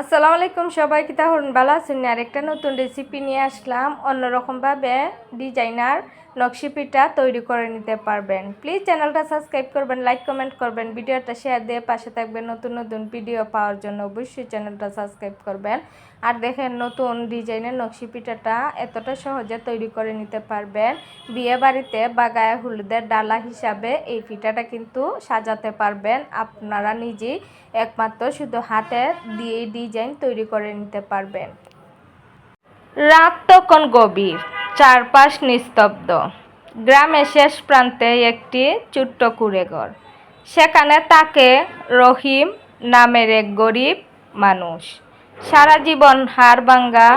আসসালামু আলাইকুম সবাইকে তাহলে ভালো আছেন? আরেকটা নতুন রেসিপি নিয়ে আসলাম। অন্যরকমভাবে ডিজাইনার নকশি পিঠা তৈরি করে নিতে পারবেন। প্লিজ চ্যানেলটা সাবস্ক্রাইব করবেন লাইক কমেন্ট করবেন, ভিডিওটা শেয়ার দিয়ে পাশে থাকবেন। নতুন নতুন ভিডিও পাওয়ার জন্য অবশ্যই চ্যানেলটা সাবস্ক্রাইব করবেন। আর দেখেন, নতুন ডিজাইনের নকশি পিঠাটা এতটা সহজে তৈরি করে নিতে পারবেন। বিয়ে বাড়িতে বা গায়ে হলুদের ডালা হিসাবে এই পিঠাটা কিন্তু সাজাতে পারবেন। আপনারা নিজেই একমাত্র শুধু হাতে দিয়ে ডিজাইন তৈরি করে নিতে পারবেন। রাত তখন গভীর। চারপাশ নিস্তব্ধ। গ্রামের শেষ প্রান্তে একটি ছোট্ট কুড়েঘর। সেখানে তাকে রহিম নামের এক গরিব মানুষ। সারা জীবন হাড় ভাঙ্গা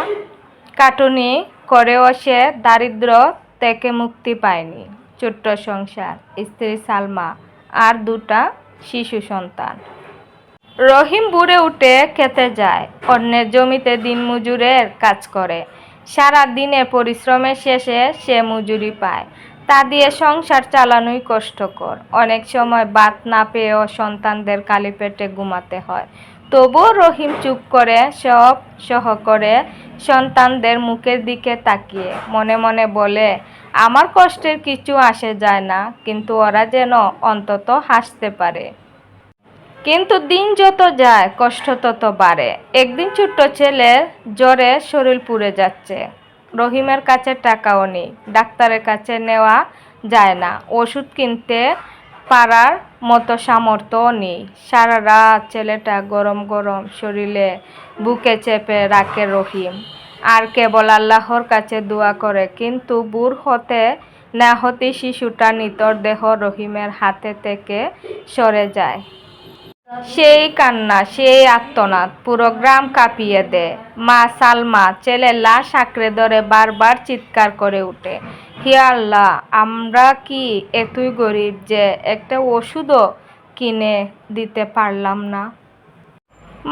কাটুনি করেও সে দারিদ্র থেকে মুক্তি পায়নি। ছোট্ট সংসার, স্ত্রী সালমা আর দুটা শিশু সন্তান। রহিম বুড়ে উঠে খেতে যায়, অন্যের জমিতে দিন মজুরের কাজ করে। সারা দিনে পরিশ্রমের শেষে সে মজুরি পায়। তা দিয়ে সংসার চালানোই কষ্টকর। অনেক সময় বাত না পেয়েও সন্তানদের কালি পেটে ঘুমাতে হয়। তবুও রহিম চুপ করে সব সহ করে সন্তানদের মুখের দিকে তাকিয়ে মনে মনে বলে, আমার কষ্টের কিছু আসে যায় না, কিন্তু ওরা যেন অন্তত হাসতে পারে। কিন্তু দিন যত যায়, কষ্ট তত বাড়ে। একদিন ছোট্ট ছেলের জ্বরে শরীর পুড়ে যাচ্ছে। রহিমের কাছে টাকাও নেই, ডাক্তারের কাছে নেওয়া যায় না। ওষুধ কিনতে পারার মতো সামর্থ্যও নেই। সারা রাত ছেলেটা গরম গরম শরীরে বুকে চেপে রাখে রহিম। আর কেবল আল্লাহর কাছে দোয়া করে, কিন্তু বুড় হতে না হতে শিশুটা নিতর দেহ রহিমের হাতে থেকে সরে যায়। সেই কান্না, সেই আত্মনাদ পুরো গ্রাম কাঁপিয়ে দেয়। মা সালমা, ছেলে লাশ আঁকড়ে ধরে বারবার চিৎকার করে উঠে। হে আল্লাহ, আমরা কি এতই গরিব যে একটা ওষুধও কিনে দিতে পারলাম না?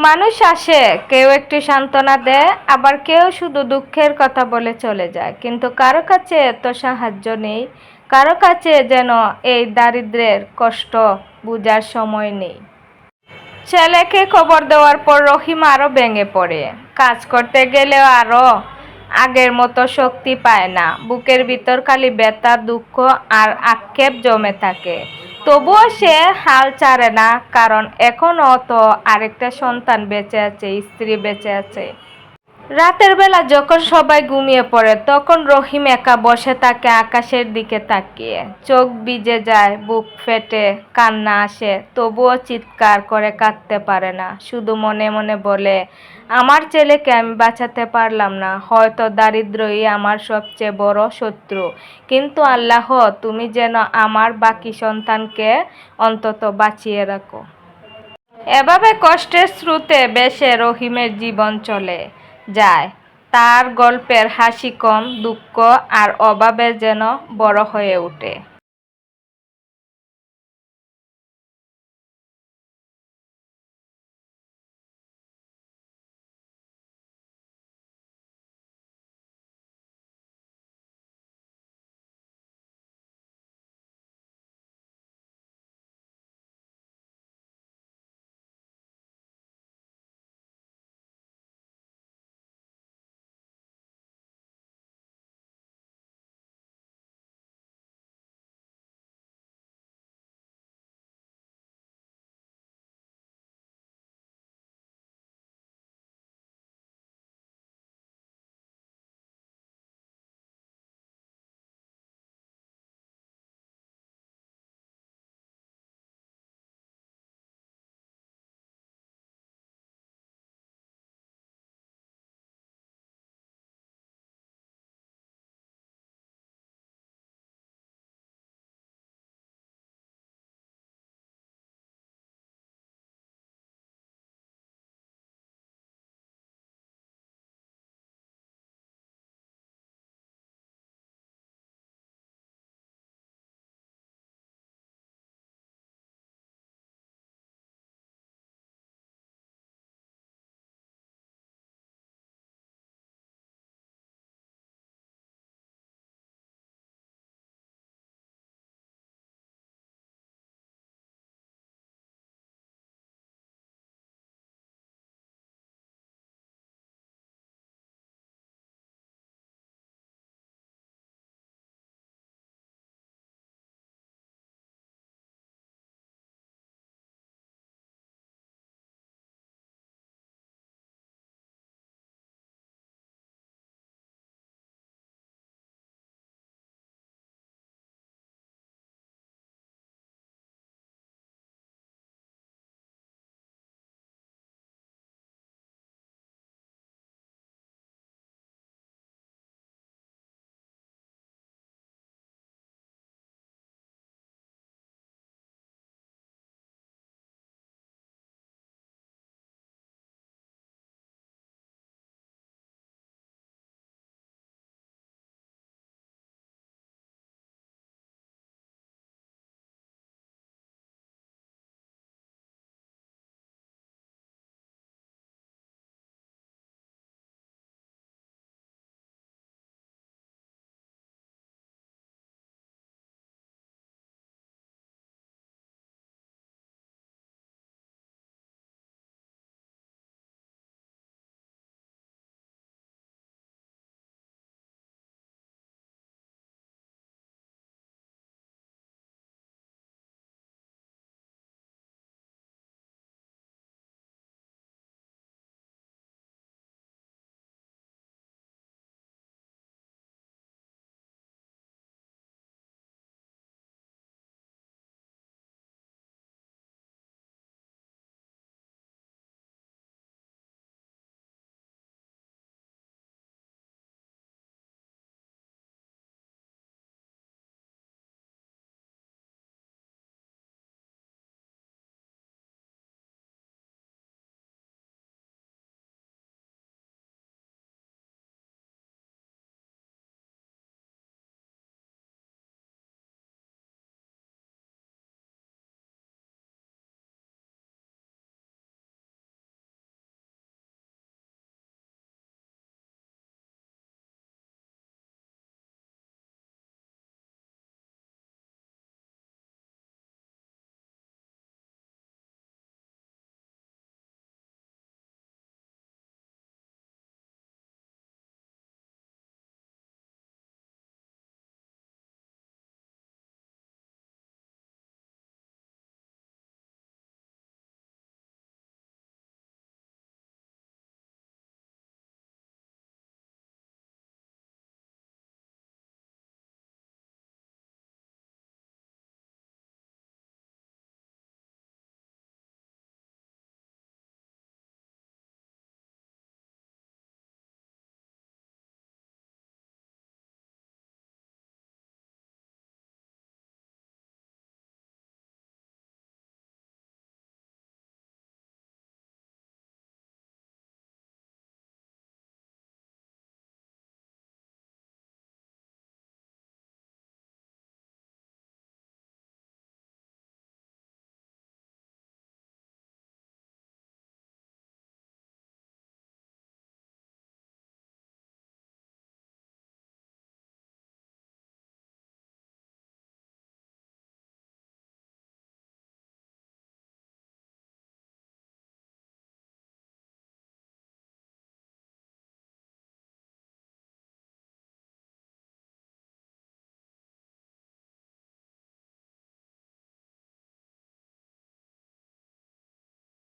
মানুষ আসে, কেউ একটু সান্ত্বনা দেয়, আবার কেউ শুধু দুঃখের কথা বলে চলে যায়। কিন্তু কারও কাছে এত সাহায্য নেই, কারও কাছে যেন এই দারিদ্রের কষ্ট বোঝার সময় নেই। ছেলেকে খবর দেওয়ার পর রহিম আরও ভেঙে পড়ে। কাজ করতে গেলেও আরও আগের মতো শক্তি পায় না। বুকের ভিতর খালি ব্যথা, দুঃখ আর আক্ষেপ জমে থাকে। তবুও সে হাল ছাড়ে না, কারণ এখনও তো আরেকটা সন্তান বেঁচে আছে, স্ত্রী বেঁচে আছে। রাতের বেলা যখন সবাই ঘুমিয়ে পড়ে, তখন রহিম একা বসে থাকে আকাশের দিকে তাকিয়ে। চোখ ভিজে যায়, বুক ফেটে, কান্না আসে, তবুও চিৎকার করে কাঁদতে পারে না। শুধু মনে মনে বলে, আমার ছেলেকে আমি বাঁচাতে পারলাম না। হয়তো দারিদ্রই আমার সবচেয়ে বড় শত্রু। কিন্তু আল্লাহ, তুমি যেন আমার বাকি সন্তানকে অন্তত বাঁচিয়ে রাখো। এভাবে কষ্টের স্রোতে বেশে রহিমের জীবন চলে। যায়। তার গল্পের হাসি কম দুঃখ আর অভাবে যেন বড় হয়ে ওঠে।